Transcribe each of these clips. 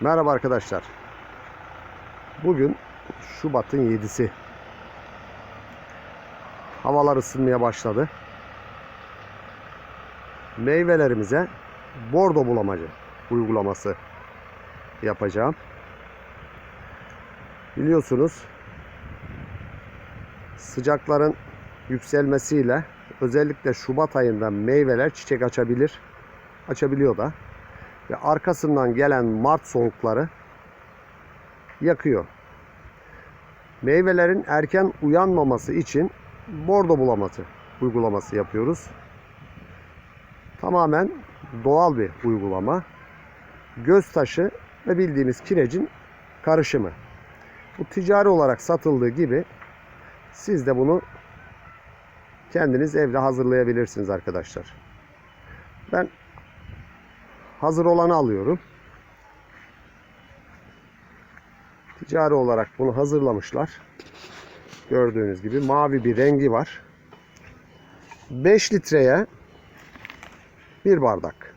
Merhaba arkadaşlar. Bugün Şubat'ın 7'si. Havalar ısınmaya başladı. Meyvelerimize bordo bulamacı uygulaması yapacağım. Biliyorsunuz sıcakların yükselmesiyle özellikle Şubat ayında meyveler çiçek açabilir. Açabiliyor da ve arkasından gelen Mart soğukları yakıyor. Meyvelerin erken uyanmaması için bordo bulaması uygulaması yapıyoruz. Tamamen doğal bir uygulama. Göz taşı ve bildiğimiz kirecin karışımı. Bu ticari olarak satıldığı gibi siz de bunu kendiniz evde hazırlayabilirsiniz arkadaşlar. Ben hazır olanı alıyorum. Ticari olarak bunu hazırlamışlar. Gördüğünüz gibi mavi bir rengi var. 5 litreye bir bardak.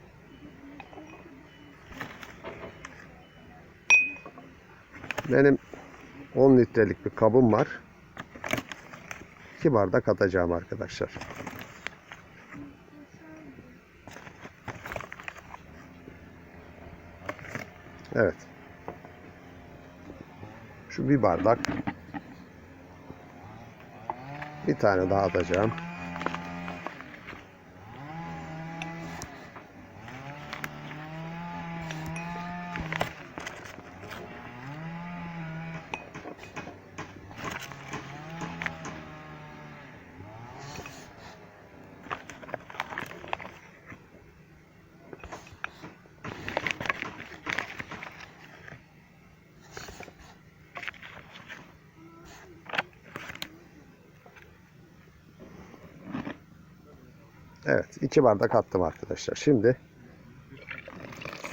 Benim 10 litrelik bir kabım var. 2 bardak atacağım arkadaşlar. Evet. Şu bir bardak. Bir tane daha atacağım. Evet, iki bardak attım arkadaşlar. Şimdi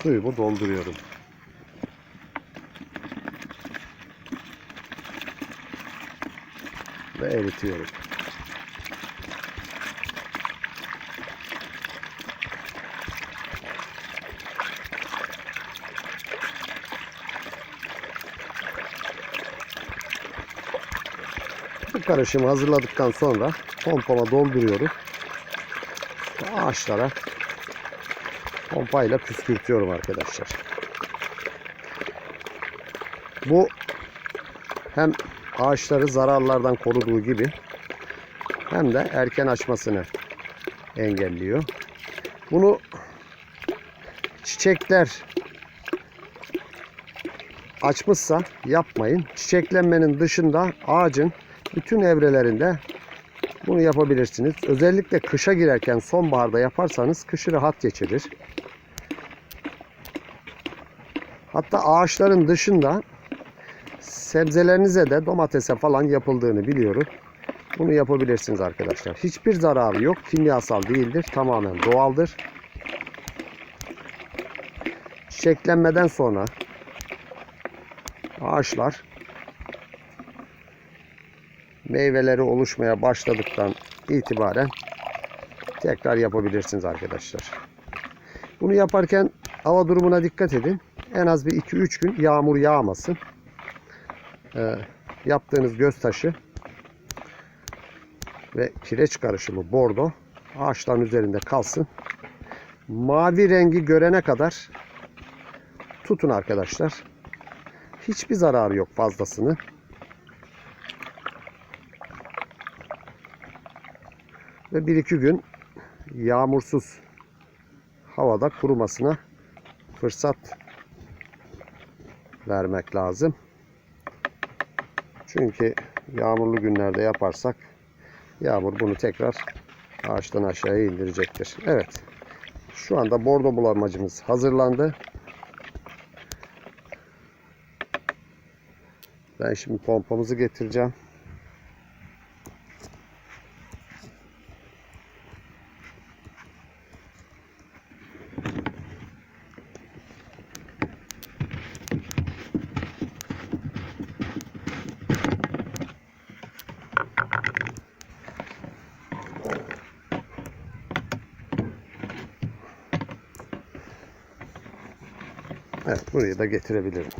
suyumu dolduruyorum. Ve eritiyorum. Bu karışımı hazırladıktan sonra pompama dolduruyorum ağaçlara pompayla püskürtüyorum arkadaşlar. Bu hem ağaçları zararlardan koruduğu gibi hem de erken açmasını engelliyor. Bunu çiçekler açmışsa yapmayın. Çiçeklenmenin dışında ağacın bütün evrelerinde bunu yapabilirsiniz. Özellikle kışa girerken sonbaharda yaparsanız kışı rahat geçirir. Hatta ağaçların dışında sebzelerinize de domatese falan yapıldığını biliyorum. Bunu yapabilirsiniz arkadaşlar. Hiçbir zararı yok. Kimyasal değildir. Tamamen doğaldır. Çiçeklenmeden sonra ağaçlar meyveleri oluşmaya başladıktan itibaren tekrar yapabilirsiniz arkadaşlar. Bunu yaparken hava durumuna dikkat edin. En az bir 2-3 gün yağmur yağmasın. Ee, yaptığınız göz taşı ve kireç karışımı bordo ağaçların üzerinde kalsın. Mavi rengi görene kadar tutun arkadaşlar. Hiçbir zararı yok fazlasını. Ve bir iki gün yağmursuz havada kurumasına fırsat vermek lazım. Çünkü yağmurlu günlerde yaparsak yağmur bunu tekrar ağaçtan aşağıya indirecektir. Evet. Şu anda bordo bulamacımız hazırlandı. Ben şimdi pompamızı getireceğim. Evet burayı da getirebilirim.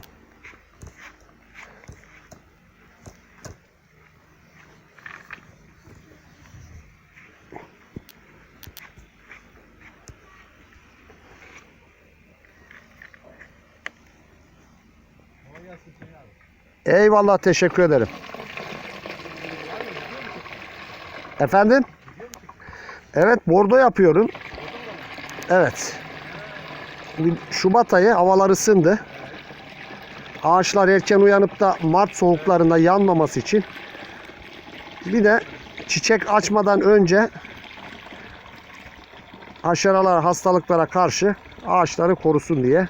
Eyvallah teşekkür ederim. Efendim? Evet bordo yapıyorum. Evet. Şubat ayı havalar ısındı. Ağaçlar erken uyanıp da Mart soğuklarında yanmaması için bir de çiçek açmadan önce haşeralar, hastalıklara karşı ağaçları korusun diye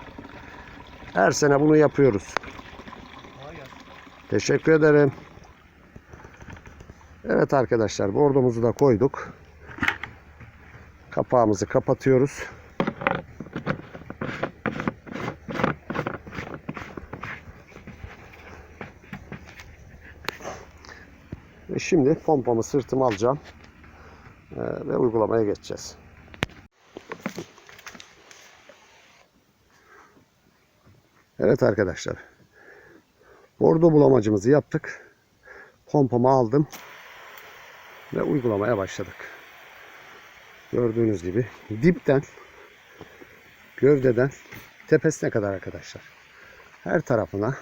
her sene bunu yapıyoruz. Teşekkür ederim. Evet arkadaşlar bordomuzu da koyduk. Kapağımızı kapatıyoruz. Ve şimdi pompamı sırtıma alacağım. Ee, ve uygulamaya geçeceğiz. Evet arkadaşlar. Bordo bulamacımızı yaptık. Pompamı aldım. Ve uygulamaya başladık. Gördüğünüz gibi dipten gövdeden tepesine kadar arkadaşlar. Her tarafına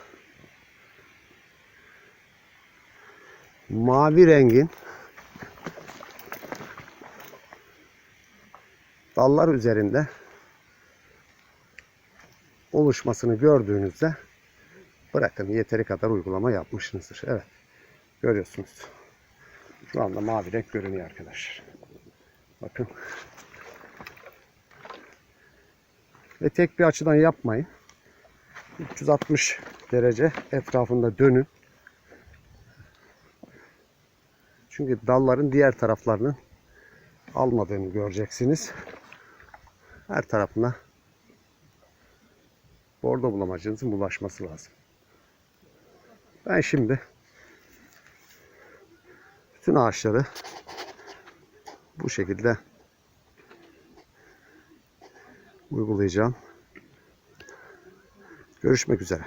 mavi rengin dallar üzerinde oluşmasını gördüğünüzde bırakın yeteri kadar uygulama yapmışsınızdır. Evet. Görüyorsunuz. Şu anda mavi renk görünüyor arkadaşlar. Bakın. Ve tek bir açıdan yapmayın. 360 derece etrafında dönün. Çünkü dalların diğer taraflarının almadığını göreceksiniz. Her tarafına bordo bulamacınızın bulaşması lazım. Ben şimdi bütün ağaçları bu şekilde uygulayacağım. Görüşmek üzere.